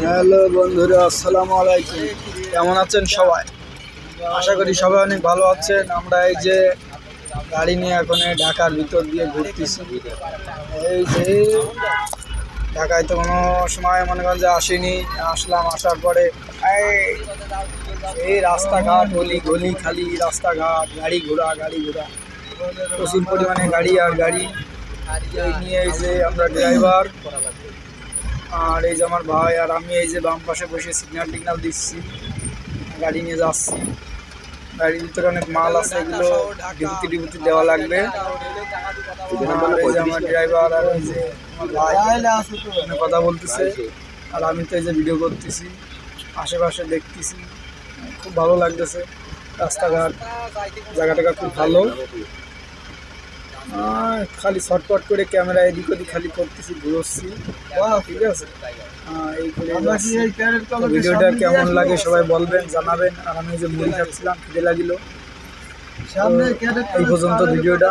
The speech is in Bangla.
হ্যালো বন্ধুরা, আসসালামু আলাইকুম। কেমন আছেন সবাই? আশা করি সবাই অনেক ভালো আছেন। আমরা এই যে গাড়ি নিয়ে এখন ঢাকার ভিতর দিয়ে ঘুরতেছি। এই যে ঢাকায় তো কোনো সময় মনে করেন যে আসিনি, আসলাম আসার পরে এই- রাস্তাঘাট, গলি গলি খালি রাস্তাঘাট, গাড়ি ঘোড়া গাড়ি ঘোড়া। প্রচুর পরিমাণে গাড়ি আর গাড়ি। নিয়ে এই যে আমরা ড্রাইভার আর এই যে আমার ভাই আর আমি এই যে বাম পাশে বসে সিগন্যাল টিগনাল দিচ্ছি, গাড়ি নিয়ে যাচ্ছি। গাড়ির ভিতরে অনেক মাল আছে, এগুলো ডিপুটি ডিপুটি দেওয়া লাগবে। এই যে আমার ড্রাইভার আর এই যে ভাই কথা বলতেছে। আর আমি তো এই যে ভিডিও করতেছি, আশেপাশে দেখতেছি, খুব ভালো লাগতেছে। রাস্তাঘাট, জায়গাটাকা খুব ভালো। খালি শর্টকাট করে ক্যামেরা এদিক ওদিক খালি করতেছি ঘুরছি ঠিক আছে। ভিডিওটা কেমন লাগে সবাই বলবেন জানাবেন। আর আমি যে মুড়ি খাচ্ছিলাম খিদে লাগিল। এই পর্যন্ত ভিডিওটা।